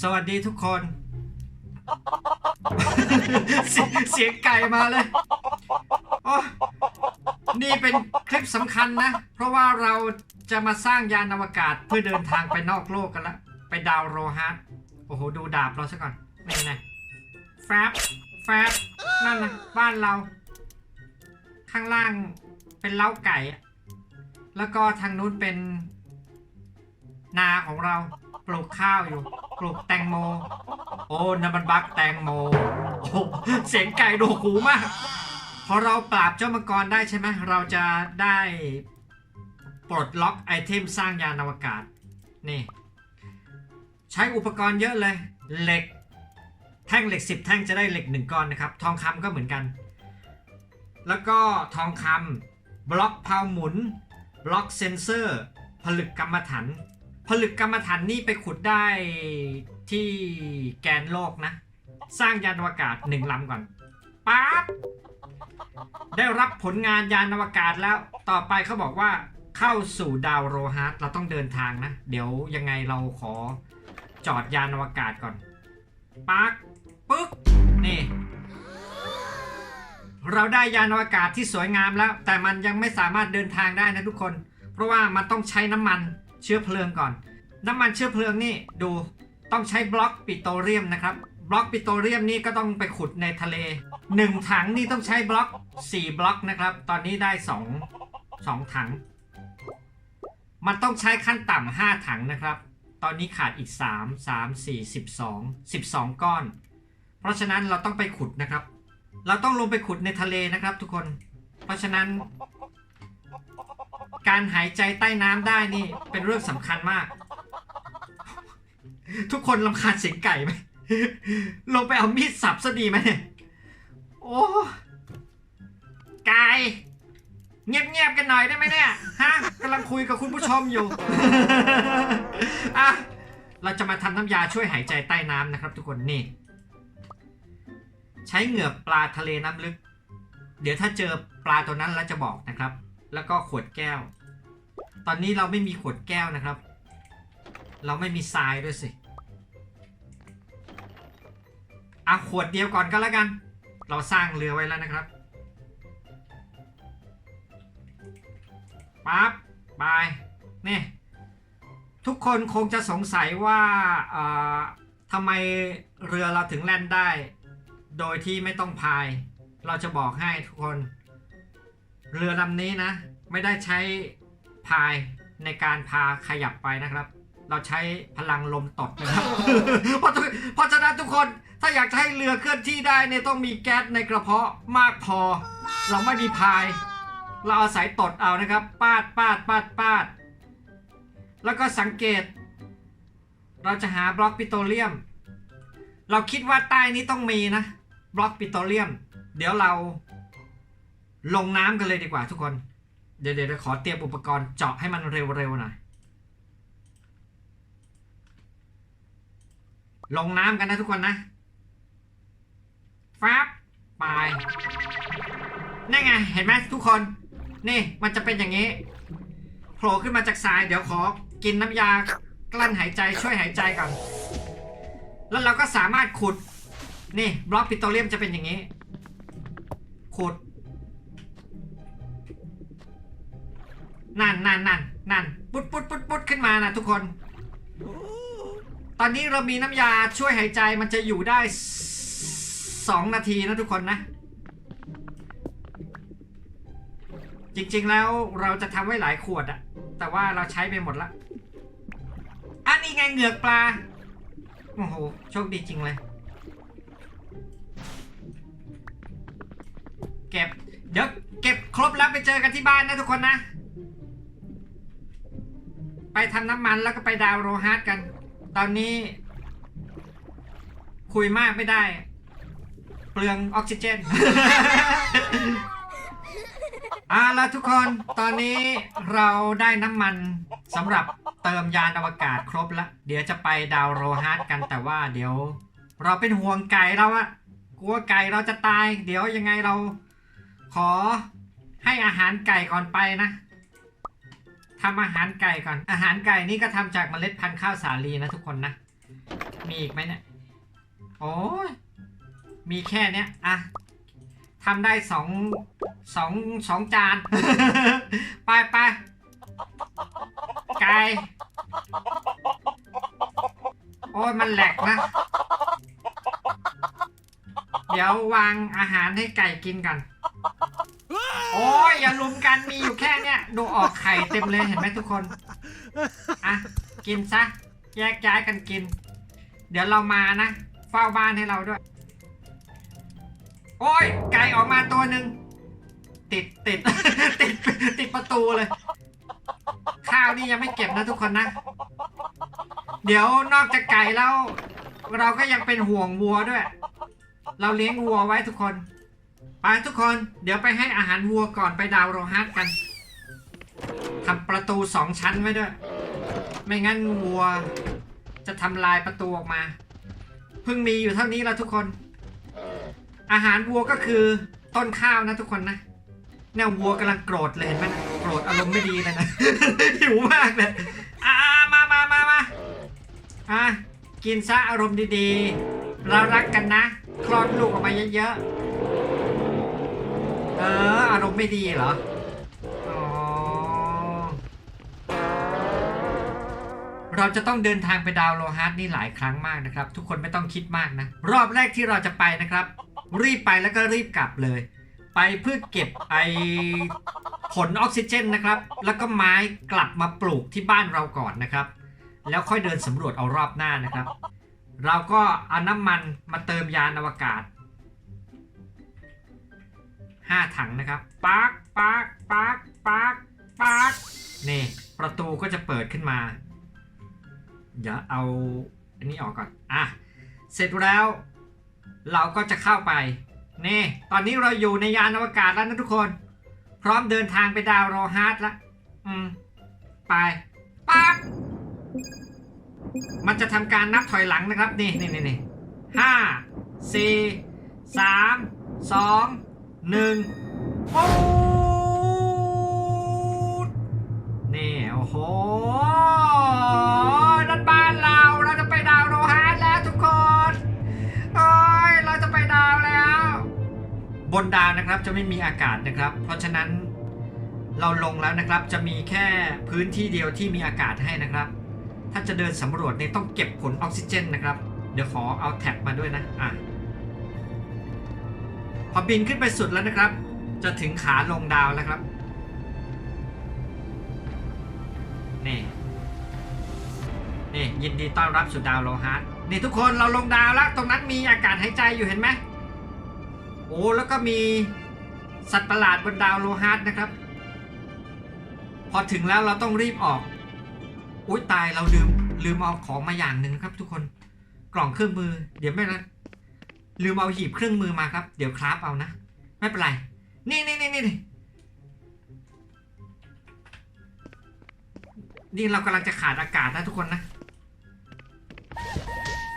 สวัสดีทุกคน เสียงเสียงไก่มาเลยโอ้นี่เป็นคลิปสำคัญนะ เพราะว่าเราจะมาสร้างยานอวกาศเพื่อเดินทางไปนอกโลกกันละ ไปดาวโรฮาร์ดโอ้โห ดูดาบเราซะก่อนนี่ไงแฟบแฟบนั่นนะบ้านเรา ข้างล่างเป็นเล้าไก่อะแล้วก็ทางนู้นเป็นนาของเรา ปลูกข้าวอยู่ ปลูกแตงโม โอ้นั่นมันบักแตงโมโอ้เสียงไก่โดหูมากพอเราปราบเจ้ามังกรได้ใช่ไหมเราจะได้ปลดล็อกไอเทมสร้างยานอวกาศนี่ ใช้อุปกรณ์เยอะเลย เหล็ก แท่งเหล็ก 10 แท่งจะได้เหล็ก 1ก้อนนะครับ ทองคำก็เหมือนกัน แล้วก็ทองคำบล็อกเพาหมุน บล็อกเซนเซอร์ ผลึกกรรมฐาน ผลึกกรรมฐานนี่ไปขุดได้ที่แกนโลกนะ สร้างยานอวกาศหนึ่งลำก่อนปั๊บได้รับผลงานยานอวกาศแล้ว ต่อไปเขาบอกว่าเข้าสู่ดาวโรฮาร์ดเราต้องเดินทางนะ เดี๋ยวยังไงเราขอจอดยานอวกาศก่อนปักปึ๊กนี่ เราได้ยานอวกาศที่สวยงามแล้ว แต่มันยังไม่สามารถเดินทางได้นะทุกคน เพราะว่ามันต้องใช้น้ำมัน เชื้อเพลิงก่อน น้ำมันเชื้อเพลิงนี่ดูต้องใช้บล็อกปิโตรเลียมนะครับ บล็อกปิโตรเลียมนี่ก็ต้องไปขุดในทะเล 1 ถังนี่ต้องใช้บล็อก 4 บล็อกนะครับ ตอนนี้ได้ 2 2 ถัง มันต้องใช้ขั้นต่ำ5ถังนะครับ ตอนนี้ขาดอีก 3 3 4 12 12 ก้อน เพราะฉะนั้นเราต้องไปขุดนะครับ เราต้องลงไปขุดในทะเลนะครับทุกคน เพราะฉะนั้น การหายใจใต้น้ำได้นี่เป็นเรื่องสำคัญมาก ทุกคนลำคาญเสียงไก่ไหมลงไปเอามีดสับซะดีไหมเนี่ยโอ้ไก่เงียบๆกันหน่อยได้ไหมเนี่ยฮะกำลังคุยกับคุณผู้ชมอยู่อะเราจะมาทำน้ำยาช่วยหายใจใต้น้ำนะครับ ทุกคนนี่ ใช้เหงือกปลาทะเลน้ำลึก เดี๋ยวถ้าเจอปลาตัวนั้นแล้วจะบอกนะครับ แล้วก็ขวดแก้ว ตอนนี้เราไม่มีขวดแก้วนะครับ เราไม่มีทรายด้วยสิเอาขวดเดียวก่อนก็แล้วกัน เราสร้างเรือไว้แล้วนะครับปั๊บบายนี่ทุกคนคงจะสงสัยว่าทำไมเรือเราถึงแล่นได้ โดยที่ไม่ต้องพาย เราจะบอกให้ทุกคน เรือลำนี้นะ ไม่ได้ใช้พายในการพาขยับไปนะครับ เราใช้พลังลมตดนะครับเพราะเพราะฉะนั้นทุกคนถ้าอยากจะให้เรือเคลื่อนที่ได้เนี่ยต้องมีแก๊สในกระเพาะมากพอ เราไม่มีพาย เราอาศัยตดเอานะครับ ปาดปาดปาดปาด แล้วก็สังเกต เราจะหาบล็อกปิโตรเลียม เราคิดว่าใต้นี้ต้องมีนะ บล็อกปิโตรเลียม เดี๋ยวเรา ลงน้ำกันเลยดีกว่าทุกคน เดี๋ยวเดี๋ยวขอเตรียมอุปกรณ์เจาะให้มันเร็วๆหน่อยลงน้ำกันนะทุกคนนะฟับไปนี่ไง เห็นไหมทุกคน นี่มันจะเป็นอย่างนี้โผล่ขึ้นมาจากทราย เดี๋ยวขอกินน้ำยากลั้นหายใจช่วยหายใจก่อน แล้วเราก็สามารถขุด นี่บล็อกปิโตรเลียมจะเป็นอย่างนี้ ขุด นั่นนั่นนั่นนั่นปุดปุดปุดปุดขึ้นมานะทุกคน ตอนนี้เรามีน้ำยาช่วยหายใจมันจะอยู่ได้สองนาทีนะทุกคนนะ จริงๆแล้วเราจะทำไว้หลายขวดอะแต่ว่าเราใช้ไปหมดละอันนี้ไงเหงือกปลา โอ้โห โชคดีจริงเลย เก็บ เดี๋ยวเก็บครบแล้วไปเจอกันที่บ้านนะทุกคนนะ ไปทำน้ำมันแล้วก็ไปดาวโรฮาร์ดกัน ตอนนี้ คุยมากไม่ได้ เปลืองออกซิเจนเอาละทุกคนตอนนี้เราได้น้ำมันสำหรับเติมยานอวกาศครบแล้วเดี๋ยวจะไปดาวโรฮาร์ดกันแต่ว่าเดี๋ยว เราเป็นห่วงไก่เราอะกลัวไก่เราจะตาย เดี๋ยวยังไงเรา ขอให้อาหารไก่ก่อนไปนะ ทำอาหารไก่ก่อน อาหารไก่นี่ก็ทำจากเมล็ดพันธุ์ข้าวสาลีนะทุกคนนะ มีอีกไหมเนี่ย โอ้ยมีแค่เนี้ยอะทำได้สองสองสองจาน ไปไปไก่ โอ้ยมันแหลกนะ เดี๋ยววางอาหารให้ไก่กินกัน โอ้ยอย่าลุมกันมีอยู่แค่เนี้ยดูออกไข่เต็มเลยเห็นไหมทุกคน อะ กินซะ แยกย้ายกันกิน เดี๋ยวเรามานะ เฝ้าบ้านให้เราด้วย โอ้ย ไก่ออกมาตัวหนึ่งติดติด ติดติดประตูเลย ข้าวนี่ยังไม่เก็บนะทุกคนนะ เดี๋ยวนอกจากไก่แล้ว เราก็ยังเป็นห่วงวัวด้วย เราเลี้ยงวัวไว้ทุกคน ไปทุกคนเดี๋ยวไปให้อาหารวัวก่อนไปดาวโรฮัสกันทำประตูสองชั้นไว้ด้วย ไม่งั้นวัว จะทำลายประตูออกมา เพิ่งมีอยู่เท่านี้แล้วทุกคน อาหารวัวก็คือต้นข้าวนะทุกคนนะเนี่ยวัวกำลังโกรธเลยเห็นไหมนะโกรธอารมณ์ไม่ดีเลยนะหิวมากเลยอ่ามามามามาอะกินซะอารมณ์ดีๆ เรารักกันนะ คลอดลูกออกมาเยอะๆ อออารมณ์ไม่ดีเหรอ อ๋อ เราจะต้องเดินทางไปดาวโลฮาร์ดนี่หลายครั้งมากนะครับ ทุกคนไม่ต้องคิดมากนะ รอบแรกที่เราจะไปนะครับ รีบไปแล้วก็รีบกลับเลย ไปเพื่อเก็บไอผลออกซิเจนนะครับ แล้วก็ไม้กลับมาปลูกที่บ้านเราก่อนนะครับ แล้วค่อยเดินสำรวจเอารอบหน้านะครับ เราก็เอาน้ำมันมาเติมยานอวกาศ 5 ถังนะครับปาร์กปาร์กปาร์กปาร์กปาร์กนี่ประตูก็จะเปิดขึ้นมาเดี๋ยวเอาอันนี้ออกก่อนอะเสร็จแล้ว เราก็จะเข้าไปนี่ตอนนี้เราอยู่ในยานอวกาศแล้วนะทุกคน พร้อมเดินทางไปดาวโรฮาร์ดละอืมไปปั๊บมันจะทำการนับถอยหลังนะครับนี่นี่นี่ห้าสี่สามสอง หนึ่งปูดนี่โอ้โหนั่นบ้านเราเราจะไปดาวโรฮาร์แล้วทุกคนโอ้ยเราจะไปดาวแล้ว บนดาวนะครับจะไม่มีอากาศนะครับ เพราะฉะนั้นเราลงแล้วนะครับจะมีแค่พื้นที่เดียวที่มีอากาศให้นะครับ ถ้าจะเดินสำรวจเนี่ยต้องเก็บผลออกซิเจนนะครับ เดี๋ยวขอเอาแท็บมาด้วยนะอะ พอบินขึ้นไปสุดแล้วนะครับ จะถึงขาลงดาวแล้วครับ นี่ นี่ยินดีต้อนรับสู่ดาวโลฮาร์ดนี่ทุกคนเราลงดาวแล้ว ตรงนั้นมีอากาศหายใจอยู่เห็นไหมโอ้แล้วก็มีสัตว์ประหลาดบนดาวโลฮาร์ดนะครับ พอถึงแล้วเราต้องรีบออก อุ้ยตายเราลืมลืมเอาของมาอย่างหนึ่งครับทุกคนกล่องเครื่องมือเดี๋ยวไม่นะ ลืมเอาหีบเครื่องมือมาครับ เดี๋ยวคราฟเอานะ ไม่เป็นไรนี่นี่นี่นี่นี่นี่เรากำลังจะขาดอากาศนะทุกคนนะ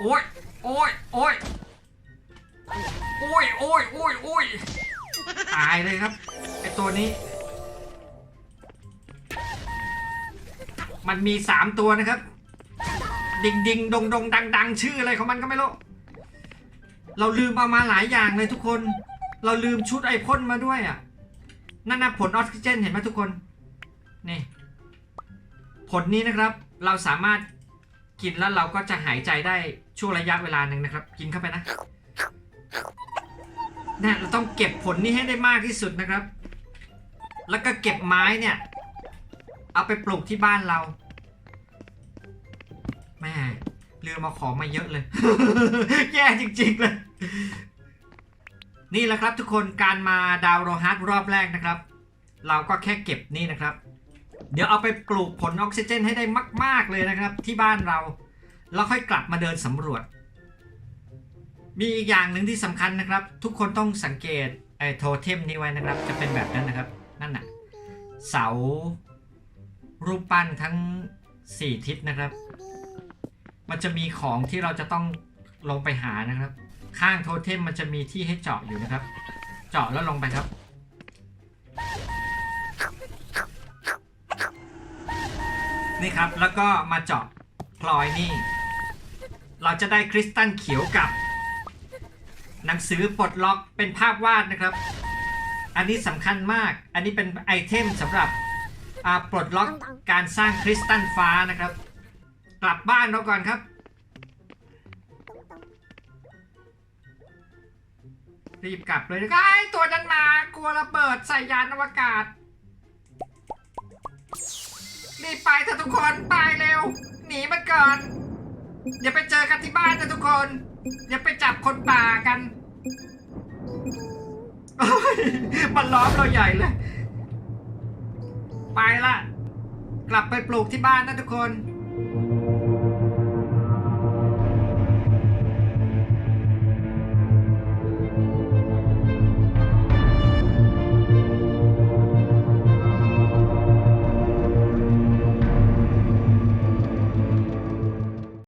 โอ้ย โอ้ย โอ้ย โอ้ย โอ้ย โอ้ย โอ้ย ตายเลยครับ ไอตัวนี้ มันมีสามตัวนะครับ ดิงดิงดงดงดังดังชื่ออะไรของมันก็ไม่รู้ เราลืมเอามาหลายอย่างเลยทุกคน เราลืมชุดไอพ่นมาด้วยอะ นั่นนะผลออกซิเจนเห็นไหมทุกคน นี่ ผลนี้นะครับ เราสามารถกินแล้วเราก็จะหายใจได้ช่วงระยะเวลาหนึ่งนะครับ กินเข้าไปนะเนี่ยเราต้องเก็บผลนี้ให้ได้มากที่สุดนะครับ แล้วก็เก็บไม้เนี่ย เอาไปปลูกที่บ้านเราแม่ ลืมาของมาเยอะเลย แย่จริง ๆ เลย นี่แหละครับทุกคนการมาดาวโรฮัสรอบแรกนะครับ เราก็แค่เก็บนี่นะครับ เดี๋ยวเอาไปปลูกผลออกซิเจนให้ได้มาก ๆเลยนะครับ ที่บ้านเรา แล้วค่อยกลับมาเดินสำรวจ มีอีกอย่างหนึ่งที่สำคัญนะครับ ทุกคนต้องสังเกตไอ้โทเทมนี้ไว้นะครับ จะเป็นแบบนั้นนะครับ นั่นน่ะเสารูปปั้นทั้ง 4 ทิศนะครับ มันจะมีของที่เราจะต้องลงไปหานะครับ ข้างโทเทมมันจะมีที่ให้เจาะอยู่นะครับ เจาะแล้วลงไปครับ นี่ครับแล้วก็มาเจาะพลอยนี่ เราจะได้คริสตัลเขียวกับ หนังสือปลดล็อกเป็นภาพวาดนะครับ อันนี้สำคัญมาก อันนี้เป็นไอเทมสำหรับปลดล็อกการสร้างคริสตัลฟ้านะครับ กลับบ้านเราก่อนครับ รีบกลับเลยนะไอ้ตัวนั้นมากลัวระเบิดใส่ยานอวกาศ รีบไปเถอะทุกคนไปเร็ว หนีมันก่อน อย่าไปเจอกันที่บ้านนะทุกคน อย่าไปจับคนป่ากันโอ้ยมันล้อมเราใหญ่เลย ไปละ กลับไปปลูกที่บ้านนะทุกคน